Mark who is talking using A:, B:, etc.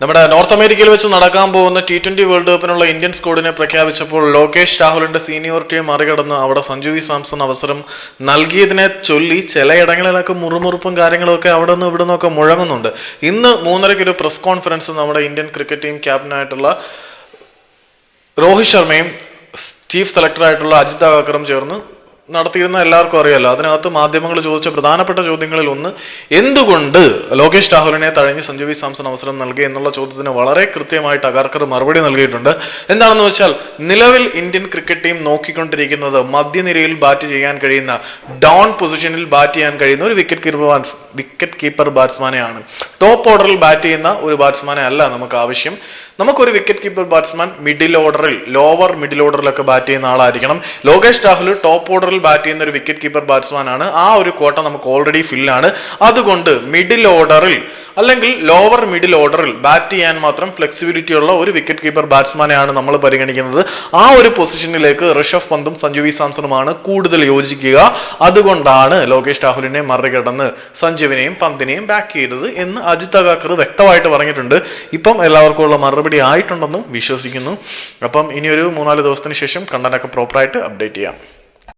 A: നമ്മുടെ നോർത്ത് അമേരിക്കയിൽ വെച്ച് നടക്കാൻ പോകുന്ന ടി ട്വന്റി വേൾഡ് കപ്പിനുള്ള ഇന്ത്യൻ സ്ക്വാഡിനെ പ്രഖ്യാപിച്ചപ്പോൾ ലോകേഷ് രാഹുലിന്റെ സീനിയോറിറ്റിയെ മറികടന്ന് അവിടെ സഞ്ജു വി സാംസൺ അവസരം നൽകിയതിനെ ചൊല്ലി ചിലയിടങ്ങളിലൊക്കെ മുറുമുറുപ്പും കാര്യങ്ങളൊക്കെ അവിടെ നിന്ന് ഇവിടെ നിന്നൊക്കെ മുഴങ്ങുന്നുണ്ട്. ഇന്ന് മൂന്നരയ്ക്ക് ഒരു പ്രസ് കോൺഫറൻസ് നമ്മുടെ ഇന്ത്യൻ ക്രിക്കറ്റ് ടീം ക്യാപ്റ്റനായിട്ടുള്ള രോഹിത് ശർമ്മയും ചീഫ് സെലക്ടറായിട്ടുള്ള അജിത് അഗാക്കറും ചേർന്ന് നടത്തിയിരുന്ന എല്ലാവർക്കും അറിയാലോ. അതിനകത്ത് മാധ്യമങ്ങൾ ചോദിച്ച പ്രധാനപ്പെട്ട ചോദ്യങ്ങളിൽ ഒന്ന് എന്തുകൊണ്ട് ലോകേഷ് രാഹുലിനെ തഴഞ്ഞ് സഞ്ജു വി സാംസൺ അവസരം നൽകി എന്നുള്ള ചോദ്യത്തിന് വളരെ കൃത്യമായിട്ട് അഗാർക്കർ മറുപടി നൽകിയിട്ടുണ്ട്. എന്താണെന്ന് വെച്ചാൽ നിലവിൽ ഇന്ത്യൻ ക്രിക്കറ്റ് ടീം നോക്കിക്കൊണ്ടിരിക്കുന്നത് മധ്യനിരയിൽ ബാറ്റ് ചെയ്യാൻ കഴിയുന്ന ഡൗൺ പൊസിഷനിൽ ബാറ്റ് ചെയ്യാൻ കഴിയുന്ന ഒരു വിക്കറ്റ് കീപ്പർ വിക്കറ്റ് കീപ്പർ ബാറ്റ്സ്മാനെയാണ് ടോപ്പ് ഓർഡറിൽ ബാറ്റ് ചെയ്യുന്ന ഒരു ബാറ്റ്സ്മാനെ അല്ല നമുക്ക് ആവശ്യം. നമുക്കൊരു വിക്കറ്റ് കീപ്പർ ബാറ്റ്സ്മാൻ മിഡിൽ ഓർഡറിൽ ലോവർ മിഡിൽ ഓർഡറിലൊക്കെ ബാറ്റ് ചെയ്യുന്ന ആളായിരിക്കണം. ലോകേഷ് രാഹുൽ ടോപ്പ് ഓർഡറിൽ ബാറ്റ് ചെയ്യുന്ന ഒരു വിക്കറ്റ് കീപ്പർ ബാറ്റ്സ്മാൻ ആണ്. ആ ഒരു കോട്ട നമുക്ക് ഓൾറെഡി ഫില്ലാണ് അതുകൊണ്ട് മിഡിൽ ഓർഡറിൽ അല്ലെങ്കിൽ ലോവർ മിഡിൽ ഓർഡറിൽ ബാറ്റ് ചെയ്യാൻ മാത്രം ഫ്ലെക്സിബിലിറ്റി ഉള്ള ഒരു വിക്കറ്റ് കീപ്പർ ബാറ്റ്സ്മാനെയാണ് നമ്മൾ പരിഗണിക്കുന്നത്. ആ ഒരു പൊസിഷനിലേക്ക് ഋഷഭ് പന്തും സഞ്ജു വി സാംസണുമാണ് കൂടുതൽ യോജിക്കുക. അതുകൊണ്ടാണ് ലോകേഷ് രാഹുലിനെ മറികടന്ന് സഞ്ജുവിനെയും പന്തിനെയും ബാക്ക് ചെയ്തത് എന്ന് അജിത് അഗാക്കർ വ്യക്തമായിട്ട് പറഞ്ഞിട്ടുണ്ട്. ഇപ്പം എല്ലാവർക്കും ഉള്ള മറുപടി ആയിട്ടുണ്ടെന്നും വിശ്വസിക്കുന്നു. അപ്പം ഇനിയൊരു മൂന്നാൽ ദിവസത്തിന് ശേഷം കണ്ടനൊക്കെ പ്രോപ്പറായിട്ട് അപ്ഡേറ്റ് ചെയ്യാം.